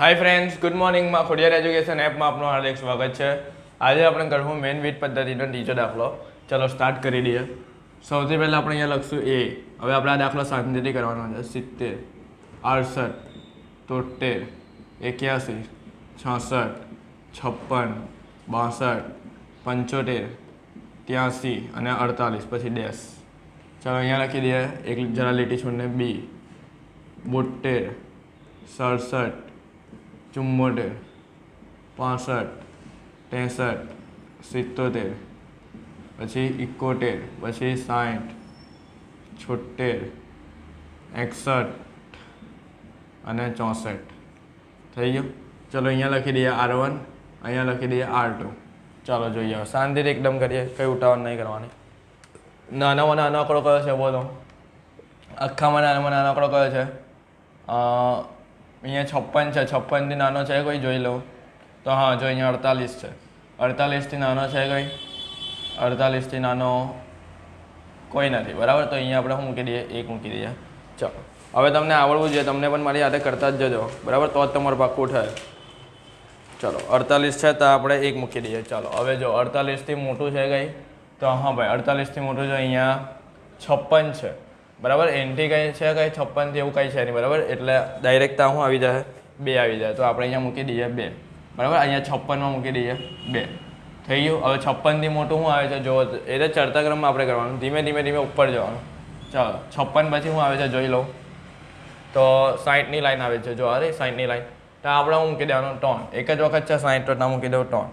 હાય friends good મોર્નિંગમાં Khodiyar education એપમાં આપનું હાર્દિક સ્વાગત છે. આજે આપણે કરવું મેન વીટ પદ્ધતિનો નીચે દાખલો. ચલો સ્ટાર્ટ કરી દઈએ. સૌથી પહેલાં આપણે અહીંયા લખશું એ હવે આપણે આ દાખલો શાંતિથી કરવાનો છે. સિત્તેર, અડસઠ તોતેર એક્યાસી, છાસઠ, છપ્પન, બાસઠ, પંચોતેર, ત્યાંસી અને અડતાલીસ, પછી ડેશ ચાલો અહીંયા લખી દઈએ. એક જરા લીટી છોડને. બી બોતેર સડસઠ ચુમ્મોતેર પાસઠ, ત્રેસઠ, સિત્તોતેર, પછી ઇકોતેર, પછી સાઠ છોતેર એકસઠ અને ચોસઠ. થઈ ગયું? ચલો, અહીંયા લખી દઈએ આર વન, અહીંયા લખી દઈએ આર ટુ. ચાલો, જોઈએ હવે. શાંતિથી એકદમ કરીએ, કંઈ ઉઠાવણ નહીં કરવાની. નાનામાં નાનો આંકડો કયો છે? બોલો. આખામાં નાનામાં નાનો આંકડો કયો છે? અહીંયા છપ્પન છે, છપ્પનથી નાનો છે કોઈ જોઈ લઉં. તો હા, જો અહીંયા અડતાલીસ છે. અડતાલીસથી નાનો છે કોઈ? અડતાલીસથી નાનો કોઈ નથી. બરાબર? તો અહીંયા આપણે શું મૂકી દઈએ? એક મૂકી દઈએ. ચાલો. હવે તમને આવડવું જોઈએ. તમને પણ મારી હાથે કરતા જ જજો. બરાબર? તો જ તમારું પાક્કું થાય ચાલો. અડતાલીસ છે તો આપણે એક મૂકી દઈએ. ચાલો. હવે જો અડતાલીસથી મોટું છે કંઈ? તો હા ભાઈ, અડતાલીસથી મોટું છે અહીંયા છપ્પન છે. બરાબર? એનથી કંઈ છે, કંઈ છપ્પનથી એવું કંઈ છે નહીં, બરાબર? એટલે ડાયરેક્ટ શું આવી જાય બે આવી જાય. તો આપણે અહીંયા મૂકી દઈએ બે. બરાબર? અહીંયા છપ્પનમાં મૂકી દઈએ બે. થઈ ગયું? હવે છપ્પનથી મોટું શું આવે છે? જો, એ તો ચડતા ક્રમમાં આપણે કરવાનું. ધીમે ધીમે ધીમે ઉપર જવાનું. ચાલો, છપ્પન પછી શું આવે છે? જોઈ લઉં. તો સાઠની લાઈન આવે છે. જો અરે સાઠની લાઈન. તો આપણે હું મૂકી દેવાનું? ટોન. એક જ વખત છે સાઠ તો ના મૂકી દઉં ટોન.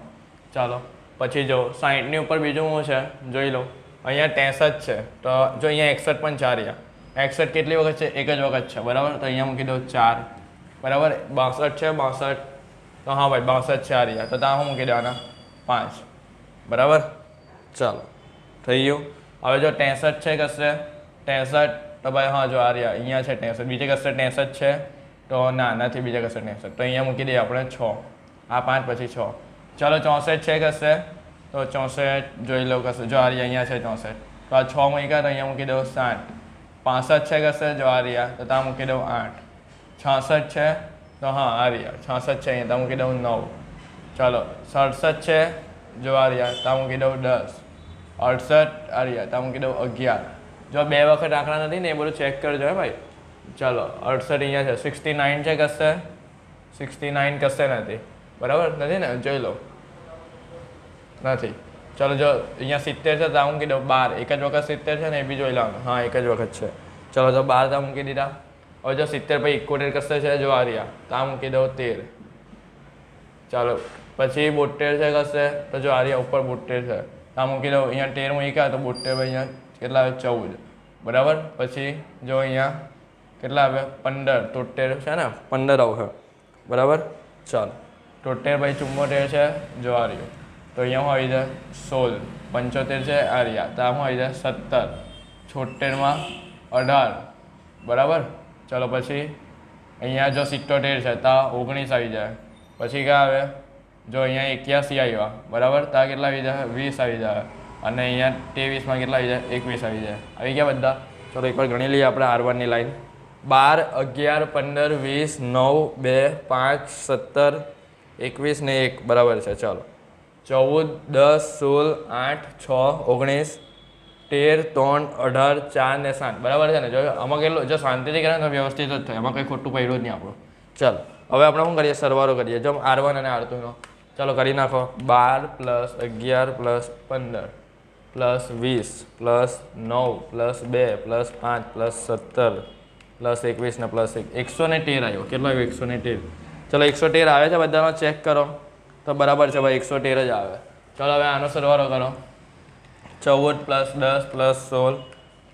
ચાલો, પછી જો સાઠની ઉપર બીજું શું છે? જોઈ લો અહીંયા ત્રેસઠ છે. તો જો અહીંયા એકસઠ પણ ચાર રહ્યા. એકસઠ કેટલી વખત છે? એક જ વખત છે. બરાબર? તો અહીંયા મૂકી દઉં ચાર. બરાબર? બાસઠ છે? બાસઠ. તો હા ભાઈ, બાસઠ ચાર રહ્યા. તો ત્યાં હું મૂકી દેવાના? પાંચ. બરાબર? ચાલો. થઈ ગયું. હવે જો ત્રેસઠ છે કશે ત્રેસઠ. તો ભાઈ, હા, જો આ રહ્યા. અહીંયા છે ત્રેસઠ. બીજે કશે ત્રેસઠ છે? તો ના, નથી બીજા કશે ત્રેસઠ. તો અહીંયા મૂકી દઈએ આપણે છ. આ પાંચ પછી છ. ચાલો, ચોસઠ છે કશે તો ચોસઠ જોઈ લો કશે જો અહીંયા છે ચોસઠ. તો આ છ મૂક્યા તો અહીંયા મૂકી દઉં સાઠ. પાસઠ છે કશે જો આ તો ત્યાં મૂકી દઉં આઠ. છાસઠ છે, તો હા આર્યા છાસઠ છે અહીંયા ત્યાં મૂકી દઉં નવ. ચાલો, સડસઠ છે જો ત્યાં મૂકી દઉં દસ. અડસઠ આર્યા ત્યાં મૂકી દઉં અગિયાર. જો બે વખત આંકડા નથી ને એ બધું ચેક કરજો હે ભાઈ. ચાલો, અડસઠ અહીંયા છે સિક્સટી નાઇન છે કશે? સિક્સટી નાઇન કશે નથી. બરાબર? નથી ને? જોઈ લો. નથી. ચાલો જો અહીંયા સિત્તેર છે ત્યાં મૂકી દઉં બાર. એક જ વખત સિત્તેર છે ને એ બી જોઈ લેવાનું હા, એક જ વખત છે. ચલો તો બાર ત્યાં મૂકી દીધા. હવે જો સિત્તેર પછી ઇકોતેર કશે છે, જો આ રહ્યા. ત્યાં મૂકી દઉં તેર. ચાલો, પછી બોતેર છે કશે તો જો આ રહ્યા ઉપર બોતેર છે. ત્યાં મૂકી દઉં. અહીંયા તેર મૂક્યા તો બોતેર અહીંયા કેટલા આવે? ચૌદ. બરાબર? પછી જો અહીંયા કેટલા આવે? પંદર. તોતેર છે ને? પંદર આવશે. બરાબર? ચાલો. તોતેર ભાઈ ચુમ્મોતેર છે, જો રહ્યું. તો અહીંયા હું આવી જાય સોળ, પંચોતેર છે, આ રહ્યા. તો આમાં આવી જાય સત્તર, છોતેરમાં અઢાર. બરાબર? ચલો પછી અહીંયા જો સિત્તોતેર છે, તા ઓગણીસ આવી જાય. પછી ક્યાં આવે? જો અહીંયા એક્યાસી આવ્યા. બરાબર? ત્યાં કેટલા આવી જાય? વીસ આવી જાય. અને અહીંયા ત્રેવીસમાં કેટલા આવી જાય? એકવીસ આવી જાય. આવી ગયા બધા? ચલો એકવાર ગણી લઈએ આપણે આરવાનની લાઈન. બાર, અગિયાર, પંદર, વીસ, નવ, બે, પાંચ, સત્તર, એકવીસ ને એક. બરાબર છે, ચાલો. ચૌદ, દસ, સોળ, આઠ, છ, ઓગણીસ, તેર, ત્રણ, અઢાર, ચાર ને સાત. બરાબર છે ને? જો આમાં કેટલું? જો શાંતિથી કરે તો વ્યવસ્થિત જ થાય. એમાં કંઈ ખોટું પડ્યું જ નહીં આપણું. ચાલો. હવે આપણે શું કરીએ? સરવારો કરીએ. જો આર વન અને આર ટુનો ચાલો, કરી નાખો. બાર પ્લસ અગિયાર પ્લસ પંદર પ્લસ વીસ પ્લસ નવ પ્લસ બે પ્લસ પાંચ પ્લસ સત્તર પ્લસ એકવીસ ને પ્લસ એક. એકસો ને તેર આવ્યો. કેટલો આવ્યો? એકસો ને તેર. ચલો, એકસો તેર આવે છે? બધાનો ચેક કરો. તો બરાબર છે ભાઈ, એકસો તેર જ આવે. ચાલો હવે આનો સરવાળો કરો. ચૌદ પ્લસ દસ પ્લસ સોળ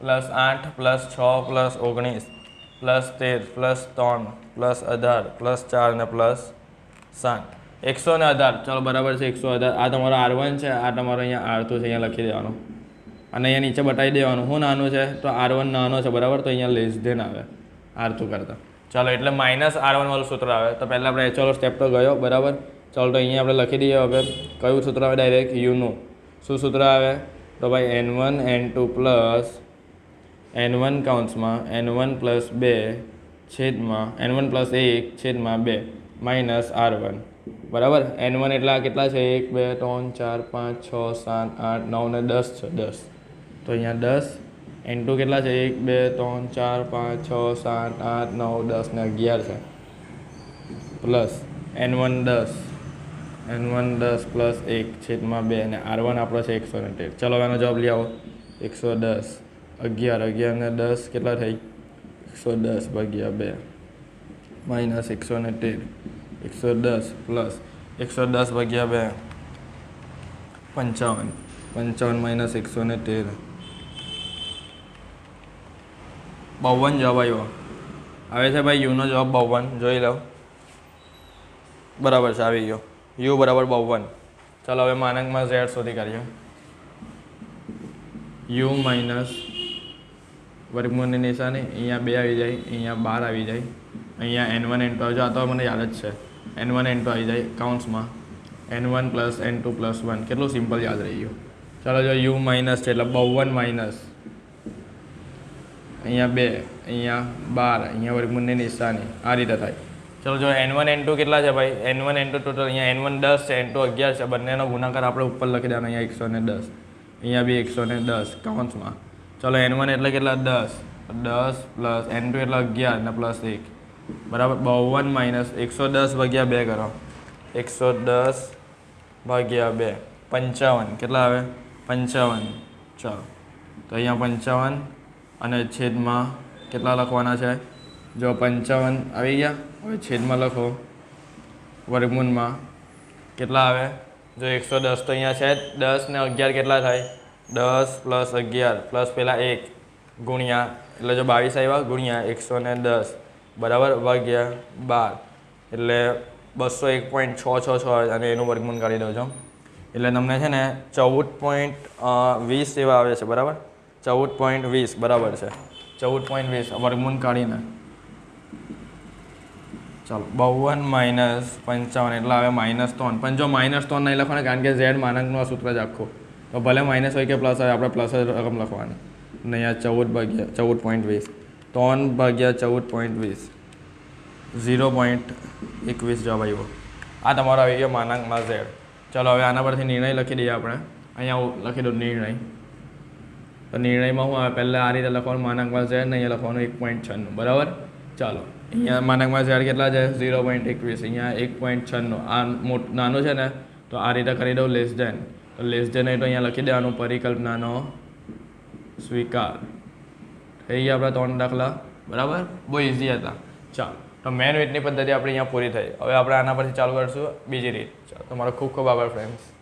પ્લસ આઠ પ્લસ છ પ્લસ ઓગણીસ પ્લસ તેર પ્લસ ત્રણ પ્લસ અઢાર પ્લસ ચાર ને પ્લસ સાત. એકસો ને અઢાર. ચાલો, બરાબર છે, એકસો અઢાર. આ તમારો આર વન છે, આ તમારો અહીંયા આર છે, અહીંયા લખી દેવાનું. અને અહીંયા નીચે બતાવી દેવાનું. શું નાનું છે, તો આર વન નાનો છે, બરાબર? તો અહીંયા લેસ ધેન આવે, આર ટુ કરતાં. ચાલો, એટલે માઇનસ આર વન વાળું સૂત્ર આવે. તો પહેલાં આપણે, ચલો સ્ટેપ તો ગયો, બરાબર? ચાલો તો અહીંયા આપણે લખી દઈએ હવે કયું સૂત્ર આવે ડાયરેક્ટ યુનું શું સૂત્ર આવે? તો ભાઈ N one N two plus N one કાઉન્ટ્સમાં N one plus બે છેદમાં એન વન પ્લસ એક છેદમાં બે માઇનસ આર વન બરાબર? એન વન એટલા કેટલા છે? એક, બે, ત્રણ, ચાર, પાંચ, છ, સાત, આઠ, નવ ને દસ છે, દસ. તો અહીંયા દસ. એન ટુ કેટલા છે? એક, બે, ત્રણ, ચાર, પાંચ, છ, સાત, આઠ, નવ, દસ ને અગિયાર છે. પ્લસ એન વન દસ. એન વન દસ પ્લસ એક છેદમાં બે અને આર વન આપણો છે એકસો ને તેર. ચલો આનો જવાબ લઈ આવો. એકસો દસ. અગિયાર. અગિયાર ને દસ કેટલા થઈ? એકસો દસ ભાગ્યા બે. માઇનસ એકસો ને તેર. એકસો દસ પ્લસ એકસો દસ ભાગ્યા બે. પંચાવન. પંચાવન માઇનસ એકસો ને તેર. બાવન જવાબ આવ્યો આવે છે ભાઈ, યુનો જવાબ બાવન. જોઈ લો. બરાબર છે, આવી ગયો. યુ બરાબર બાવન. ચાલો હવે માનકમાં ઝેડ શોધી કાઢીએ. યુ માઇનસ વર્ગમૂળની નિશાની, અહીંયા બે આવી જાય, અહીંયા બાર આવી જાય, અહીંયા એન વન એન ટુ આવી જાય. આ તો મને યાદ જ છે. એન વન એન ટુ આવી જાય કાઉન્ટ્સમાં N one plus N two plus one કેટલું સિમ્પલ યાદ રહી ગયું. ચાલો જો યુ માઇનસ છે એટલે બાવન માઇનસ અહીંયા બે, અહીંયા બાર, અહીંયા વર્ગમૂળની નિશાની. આ રીતે થાય. ચલો, જો એન વન એન ટુ કેટલા છે ભાઈ? N one N two total અહીંયા એન વન દસ છે એન ટુ અગિયાર છે. બંનેનો ગુણાકાર આપણે ઉપર લખી દેવાનો, અહીંયા એકસો ને દસ. અહીંયા બી એકસો ને દસ કાઉન્સમાં ચલો એન વન એટલે કેટલા? દસ. દસ પ્લસ એન ટુ એટલે અગિયાર, ને પ્લસ એક. બરાબર? બાવન માઇનસ એકસો દસ ભાગ્યા બે કરો. એકસો દસ ભાગ્યા બે. પંચાવન. કેટલા આવે? પંચાવન. ચાલો, તો અહીંયા પંચાવન અને છેદમાં કેટલા લખવાના છે? જો પંચાવન આવી ગયા હવે છેદમાં લખો. વર્ગમૂળમાં કેટલા આવે? જો એકસો દસ તો અહીંયા છે દસ ને અગિયાર કેટલા થાય? દસ પ્લસ અગિયાર, પ્લસ પહેલાં એક, ગુણ્યા, એટલે જો બાવીસ આવ્યા, ગુણ્યા એકસો ને દસ, બરાબર? ભાગ્યા બાર, એટલે બસો એક પોઈન્ટ છ છ છ અને એનું વર્ગમૂળ કાઢી દો છો. એટલે તમને છે ને ચૌદ પોઈન્ટ વીસ એવા આવે છે, બરાબર? ચૌદ પોઈન્ટ વીસ બરાબર છે. ચૌદ પોઈન્ટ વીસ, વર્ગમૂળ કાઢીને. ચાલો બાવન માઇનસ પંચાવન, એટલે હવે માઇનસ ત્રણ. પણ જો માઇનસ ત્રણ નહીં લખવાનું, કારણ કે ઝેડ માનકનું આ સૂત્ર જ આખું. તો ભલે માઇનસ હોય કે પ્લસ હોય, આપણે પ્લસ જ રકમ લખવાની. નહીં આ ચૌદ ભાગ્યા, ચૌદ પોઈન્ટ વીસ. ત્રણ ભાગ્યા ચૌદ પોઈન્ટ વીસ. ઝીરો પોઈન્ટ એકવીસ જવાબ આવ્યો. આ તમારો આવી ગયો માનાંકમાં ઝેડ. ચાલો, હવે આના પરથી નિર્ણય લખી દઈએ આપણે. અહીંયા હું લખી દઉં નિર્ણય. તો નિર્ણયમાં હું પહેલાં આ રીતે લખવાનું, માનાંકમાં ઝેડ નહીં લખવાનું, એક પોઈન્ટ છન્નું. બરાબર? ચાલો, અહીંયા માનકમાં ઝેડ કેટલા છે? ઝીરો પોઈન્ટ એકવીસ, અહીંયા એક પોઈન્ટ છન્નું. આ મોટ, નાનું છે ને, તો આ રીતે કરી દઉં લેસ દેન તો લેસ દેન હોય તો અહીંયા લખી દેવાનું, પરિકલ્પનાનો સ્વીકાર. થઈ ગયા આપણા ત્રણ દાખલા? બરાબર? બહુ ઇઝી હતા. ચાલો, તો મેન વેટની પદ્ધતિ આપણે અહીંયા પૂરી થઈ. હવે આપણે આના પરથી ચાલુ કરીશું બીજી રીત. ચાલો, તમારો ખૂબ ખૂબ આભાર ફ્રેન્ડ્સ